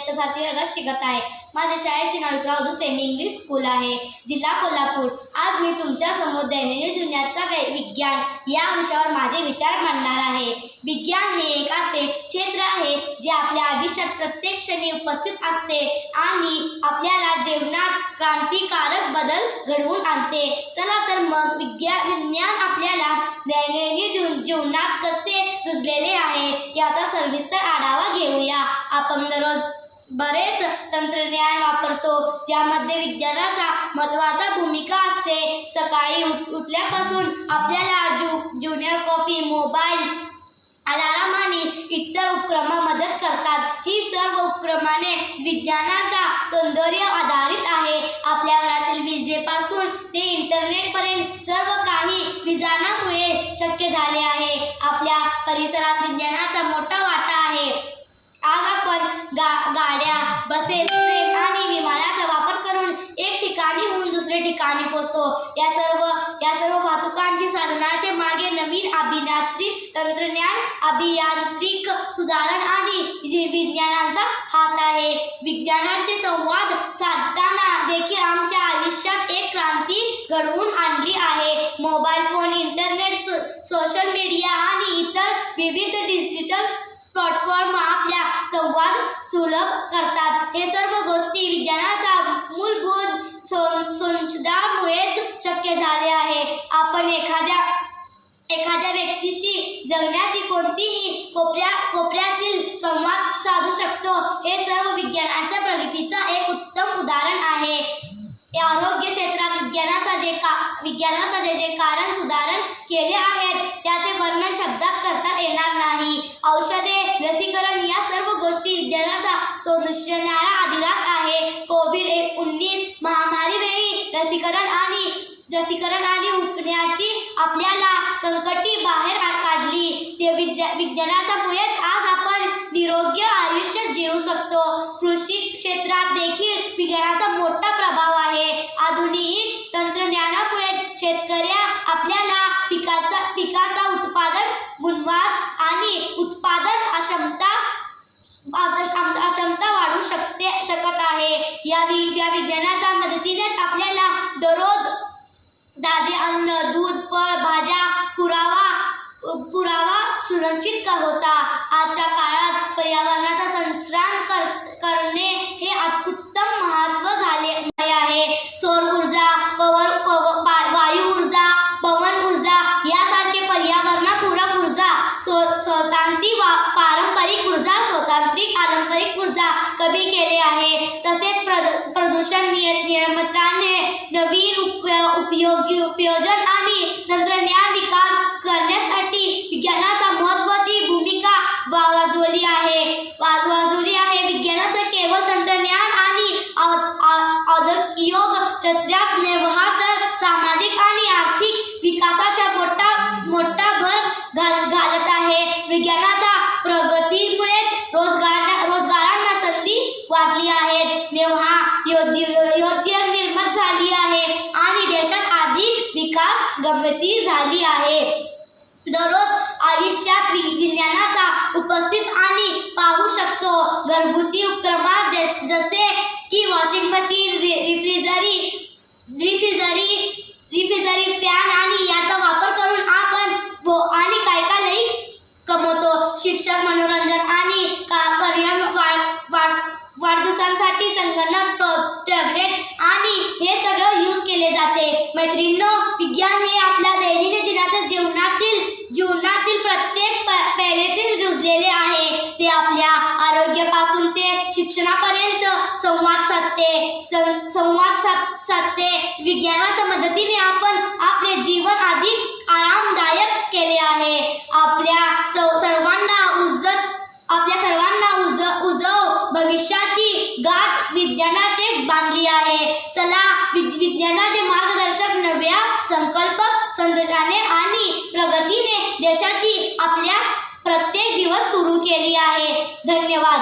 शिकत आहे. माझ्या शाळेचे नाव विक्रावधू सेमी इंग्लिश स्कूल आहे. जिल्हा कोल्हापूर. आज मी तुमच्यासमोर दैनंदिन जीवनाचा विज्ञान या विषयावर माझे विचार मांडणार आहे. विज्ञान हे एक असे क्षेत्र आहे जे आपल्या आयुष्यात प्रत्येक क्षणी उपस्थित असते आणि आपल्याला जीवनात क्रांतिकारक बदल घडवून आणते. चला तर मग विज्ञान विज्ञान आपल्याला दैनंदिन जीवनात कसे रुजलेले आहे याचा सविस्तर आढावा घेऊया. आपण दररोज बरेच तंत्रज्ञान वापरतो ज्यामध्ये विज्ञानाचा महत्त्वाचा भूमिका असते. सकाळी उठ उठल्यापासून आपल्याला जु ज्युनियर कॉफी मोबाईल अलाराम आणि इतर उपक्रम मदत करतात. ही सर्व उपक्रमाने विज्ञानाचा सौंदर्य आधारित आहे. आपल्या घरातील विजेपासून ते इंटरनेटपर्यंत सर्व काही विज्ञानामुळे शक्य झाले आहे. आपल्या परिसरात विज्ञानाचा मोठा वाटा आहे. आज आपण गा गाड्या बसेस ट्रेन आणि विमानाचा वापर करून एक ठिकाणीहून दुसरे ठिकाणी पोहोचतो. या सर्व या सर्व वाहतुकांची साधनाचे मागे नवीन अभियांत्रिक तंत्रज्ञान अभियांत्रिक सुधारण आणि जी- विज्ञानाचा हात आहे. विज्ञानाचे संवाद साधताना देखील आमच्या आयुष्यात एक क्रांती घडवून आणली आहे. Mobile phone internet so- social media आणि इतर विविध डिजिटल प्लॅटफॉर्म आपल्या संवाद सुलभ करतात. हे सर्व गोष्टी विज्ञानाचा मूलभूत सं- संशोधनामुळेच शक्य झाले आहे. आपण एखाद्या एखाद्या व्यक्तीशी जगण्याची कोणतीही कोपऱ्या कोपऱ्यातील संवाद साधू शकतो. हे सर्व विज्ञानाच्या प्रगतीचा एक उत्तम उदाहरण आहे. या आरोग्य क्षेत्रात विज्ञानाचा जे का विज्ञानाचा जे जे कारण सुधारण केले आहेत त्याचे वर्णन शब्दात करता येणार नाही. औषधे लसीकरण या सर्व गोष्टी विज्ञानाचा सोनुष्यणारा आहे. कोविड उन्नीस महामारी वेळी लसीकरण आणि लसीकरण आणि उपण्याची आपल्याला संकटी बाहेर काढली. ते विज्ञानाच्यामुळेच आज आपण निरोग्य आयुष्य जीवू शकतो. कृषी क्षेत्रात देखील विज्ञानाचा मोठा प्रभाव आहे. आधुनिक तंत्रज्ञानामुळे शेतकऱ्या आपल्याला पिकाचा पिकाचा उत्पादन गुणवाद आणि उत्पादन अक्षमता क्षमता शकते शकत आहे. या वि या विज्ञानाच्या मदतीनेच आपल्याला दररोज ताजे अन्न दूध फळ भाज्या पुरावा पुरावा सुरक्षित होता. आजच्या प्रदूषण नियंत्रण नवीन उपयोजन तंत्रज्ञान विकास भूमिका वाजवली वाज वाजवली आहे. विज्ञानाचं केवळ तंत्रज्ञान गमती झाली आहे. दररोज आयुष्यात वि विज्ञानाचा उपस्थित आणि पाहू शकतो. घरगुती उपक्रमात जस जसे की वॉशिंग मशीन रि रिफ्रिजरी रिफ्रिजरी रिफ्रिजरी फॅन आणि याचा वापर करून आपण व- आणि काय काय कमवतो. शिक्षण मनोरंजन आणि का वाढ वाढ वाढदिवसांसाठी संगणक टॅबलेट आणि हे सगळं यूज केले जाते. मैत्रीण विज्ञान हे आपल्या दैनंदिन दिनाच्या जीवनातील जीवनातील प्रत्येक प पैलेतील रुजलेले आहे ते आपल्या आरोग्यापासून ते शिक्षणापर्यंत संवाद साधते? संवाद साध साधते. विज्ञानाच्या मदतीने आपण आपले जीवन अधिक आरामदायक केले आहे. आपल्या सर्वांना उज्जत आपल्या सर्वांना उज उजव भविष्याची गाठ विज्ञानाचे बांधली आहे. चला विज्ञानाचे मार्गदर्शक नव्या संकल्प संदर्भाने आणि प्रगतीने देशाची आपल्या प्रत्येक दिवस सुरू केली आहे. धन्यवाद.